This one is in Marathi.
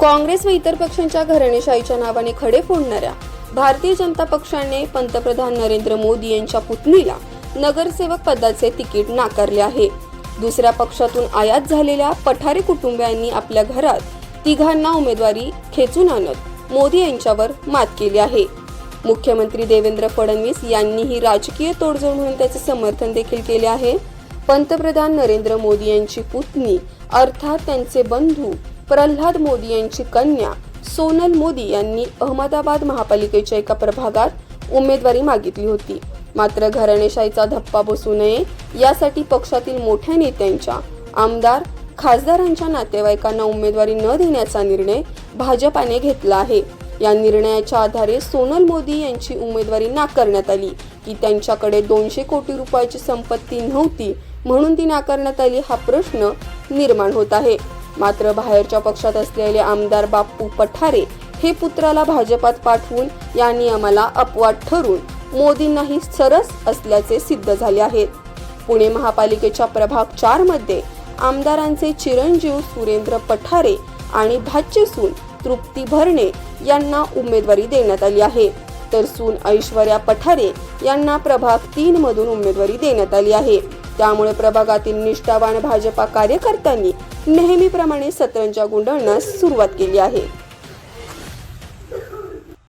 काँग्रेस व इतर पक्षांच्या घराणेशाहीच्या नावाने खडे फोडणाऱ्या भारतीय जनता पक्षाने पंतप्रधान नरेंद्र मोदी यांच्या पुतणीला नगरसेवक पदाचे तिकीट नाकारले आहे. दुसऱ्या पक्षातून आयात झालेल्या पठारे कुटुंबियांनी आपल्या घरात तिघांना उमेदवारी खेचून आणत मोदी यांच्यावर मात केली आहे. मुख्यमंत्री देवेंद्र फडणवीस यांनीही राजकीय तोडजोड म्हणून त्याचे समर्थन देखील केले आहे. पंतप्रधान नरेंद्र मोदी यांची पुतणी अर्थात त्यांचे बंधू प्रल्हाद मोदी यांची कन्या सोनल मोदी यांनी अहमदाबाद महापालिकेच्या एका प्रभागात उमेदवारी मागितली होती. मात्र घराणेशाहीचा धप्पा बसू नये यासाठी पक्षातील मोठ्या नेत्यांच्या आमदार खासदारांच्या नातेवाईकांना उमेदवारी न देण्याचा निर्णय भाजपाने घेतला आहे. या निर्णयाच्या आधारे सोनल मोदी यांची उमेदवारी नाकारण्यात आली की त्यांच्याकडे दोनशे कोटी रुपयाची संपत्ती नव्हती म्हणून ती नाकारण्यात आली हा प्रश्न निर्माण होत आहे. मात्र बाहेरच्या पक्षात असलेले आमदार बाप्पू पठारे हे पुत्राला भाजपात पाठवून या नियमाला अपवाद ठरून मोदींनाही सरस असल्याचे सिद्ध झाले आहेत. पुणे महापालिकेच्या प्रभाग चारमध्ये आमदारांचे चिरंजीव सुरेंद्र पठारे आणि भाच्य सून तृप्ती भरणे यांना उमेदवारी देण्यात आली आहे. तर सून ऐश्वर्या पठारे यांना प्रभाग तीन मधून उमेदवारी देण्यात आली आहे. त्यामुळे प्रभागातील निष्ठावान भाजपा कार्यकर्त्यांनी नेहमीप्रमाणे सतरंजा गुंडाळण्यास सुरुवात केली आहे.